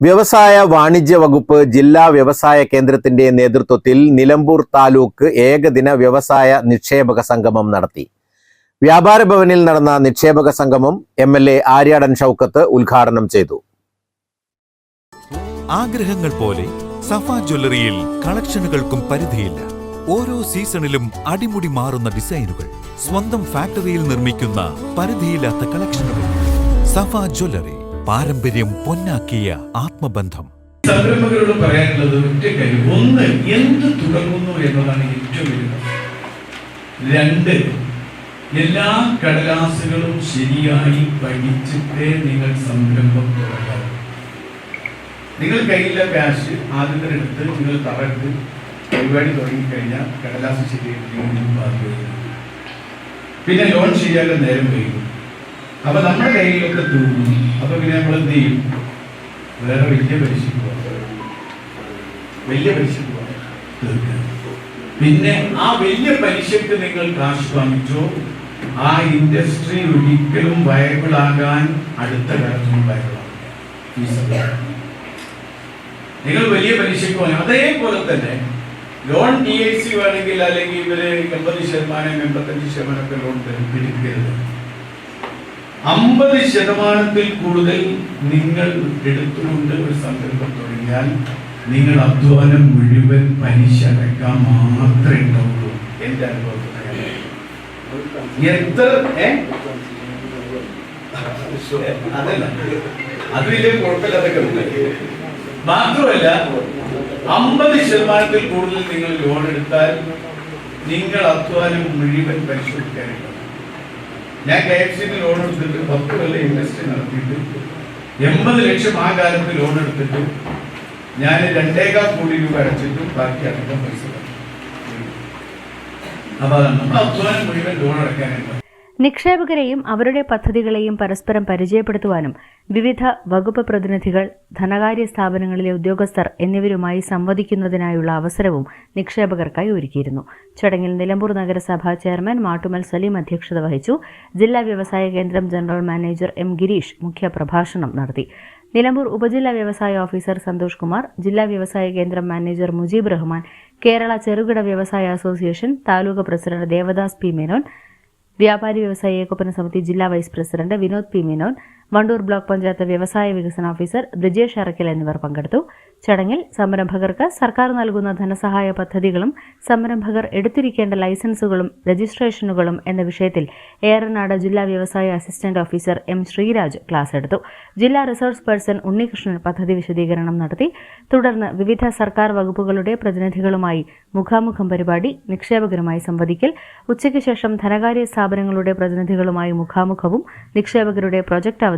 വ്യവസായ വാണിജ്യ വകുപ്പ് ജില്ലാ വ്യവസായ കേന്ദ്രത്തിന്റെ നേതൃത്വത്തിൽ നിലമ്പൂർ താലൂക്ക് ഏകദിന വ്യവസായ നിക്ഷേപക സംഗമം നടത്തി. വ്യാപാര ഭവനിൽ നടന്ന നിക്ഷേപക സംഗമം M L A Aryadan Shoukath ഉദ്ഘാടനം ചെയ്തു. ആഗ്രഹങ്ങൾ പോലെ സഫ ജ്വല്ലറിയിൽ കളക്ഷനുകൾക്കും പരിധിയില്ല. ഓരോ സീസണിലും അടിമുടി മാറുന്ന ഡിസൈനുകൾ സ്വന്തം ഫാക്ടറിയിൽ നിർമ്മിക്കുന്ന പരിധിയില്ലാത്ത കളക്ഷനുകൾ. സഫ ജ്വല്ലറി പാരമ്പര്യം പൊന്നാക്കിയ ആത്മബന്ധം. സംരംഭകരോട് പറയാനുള്ളത് ഒറ്റ കാര്യം. ഒന്ന് എന്ത് തുടങ്ങുന്നു എന്നതാണ് ഏറ്റവും വലുത്. രണ്ട് എല്ലാ കടലാസുകളും ശരിയായി പഠിച്ചിട്ടേ നിങ്ങൾ സംരംഭം തുടങ്ങാം നിങ്ങൾ കയ്യിലെ ക്യാഷ് ആദ്യത്തെ എടുത്ത് നിങ്ങൾ തറട്ട് പരിപാടി തുടങ്ങിക്കഴിഞ്ഞാൽ കടലാസ് ശരിയായിട്ട് പിന്നെ ലോൺ ശരിയാക്കാൻ നേരം വൈകും. അപ്പൊ നമ്മുടെ കയ്യിലൊക്കെ തൂങ്ങും. അപ്പൊ പിന്നെ നമ്മൾ എന്ത് ചെയ്യും? വേറെ വലിയ പോകാം വലിയ പോകാം പിന്നെ ആ വലിയ പലിശക്ക് നിങ്ങൾ കാശ് വാങ്ങിച്ചോ ആ ഇൻഡസ്ട്രി ഒരിക്കലും വയബിൾ ആകാൻ അടുത്ത കാലത്തൊന്നും വയബിളാകും നിങ്ങൾ വലിയ പലിശക്ക് വാങ്ങി അതേപോലെ തന്നെ ലോൺ ഡി ഐ സി വേണമെങ്കിൽ അല്ലെങ്കിൽ ഇവർ എൺപത് ശതമാനം എൺപത്തഞ്ച് ശതമാനം ഒക്കെ ലോൺ പിടിക്കരുത് അമ്പത് ശതമാനത്തിൽ കൂടുതൽ നിങ്ങൾ എടുത്തുകൊണ്ട് ഒരു സംരംഭം തുടങ്ങിയാൽ നിങ്ങൾ അധ്വാനം മുഴുവൻ പലിശ അടയ്ക്കാൻ മാത്രമേ ഉണ്ടാവുള്ളൂ. എന്റെ അനുഭവത്തിൽ. എത്ര? അതല്ല. അത് വലിയ കുഴപ്പമില്ലാതൊക്കെ മാത്രമല്ല അമ്പത് ശതമാനത്തിൽ കൂടുതൽ നിങ്ങൾ ലോൺ എടുത്താൽ നിങ്ങൾ അധ്വാനം മുഴുവൻ പരിശോധിക്കാനുണ്ടാവും ഞാൻ കെ എഫ് ലോൺ എടുത്തിട്ട് പത്ത് കൊല്ലം ഇൻവെസ്റ്റ് നടത്തിയിട്ട് എൺപത് ലക്ഷം ആ കാലത്ത് ലോൺ എടുത്തിട്ട് ഞാൻ രണ്ടേകാൽ കോടി രൂപ അടച്ചിട്ട് ബാക്കി അധികം പൈസ. അപ്പൊ നമ്മൾ അധ്വാനം മുഴുവൻ ലോൺ അടയ്ക്കാനുണ്ട് നിക്ഷേപകരെയും അവരുടെ പദ്ധതികളെയും പരസ്പരം പരിചയപ്പെടുത്തുവാനും വിവിധ വകുപ്പ് പ്രതിനിധികൾ ധനകാര്യ സ്ഥാപനങ്ങളിലെ ഉദ്യോഗസ്ഥർ എന്നിവരുമായി സംവദിക്കുന്നതിനായുള്ള അവസരവും നിക്ഷേപകർക്കായി ഒരുക്കിയിരുന്നു. ചടങ്ങിൽ നിലമ്പൂർ നഗരസഭ ചെയർമാൻ മാട്ടുമൽ സലീം അധ്യക്ഷത വഹിച്ചു. ജില്ലാ വ്യവസായ കേന്ദ്രം ജനറൽ മാനേജർ എം ഗിരീഷ് മുഖ്യപ്രഭാഷണം നടത്തി. നിലമ്പൂർ ഉപജില്ലാ വ്യവസായ ഓഫീസർ സന്തോഷ് കുമാർ ജില്ലാ വ്യവസായ കേന്ദ്രം മാനേജർ മുജീബ് റഹ്മാൻ കേരള ചെറുകിട വ്യവസായ association taluk president Devadas P Menon വ്യാപാരി വ്യവസായ ഏകോപന സമിതി ജില്ലാ vice president Vinod P Menon Wandoor block panchayat വ്യവസായ വികസന ഓഫീസർ ബ്രിജേഷ് അറക്കൽ എന്നിവർ പങ്കെടുത്തു. ചടങ്ങിൽ സംരംഭകർക്ക് സർക്കാർ നൽകുന്ന ധനസഹായ പദ്ധതികളും സംരംഭകർ എടുത്തിരിക്കേണ്ട ലൈസൻസുകളും രജിസ്ട്രേഷനുകളും എന്ന വിഷയത്തിൽ ഏറനാട് ജില്ലാ വ്യവസായ assistant officer M Sreeraj class എടുത്തു. ജില്ലാ റിസോഴ്സ് പേഴ്സൺ ഉണ്ണികൃഷ്ണൻ പദ്ധതി വിശദീകരണം നടത്തി. തുടർന്ന് വിവിധ സർക്കാർ വകുപ്പുകളുടെ പ്രതിനിധികളുമായി മുഖാമുഖം പരിപാടി നിക്ഷേപകരുമായി സംവദിക്കൽ. ഉച്ചയ്ക്ക് ശേഷം ധനകാര്യ സ്ഥാപനങ്ങളുടെ പ്രതിനിധികളുമായി മുഖാമുഖവും നിക്ഷേപകരുടെ പ്രൊജക്ട്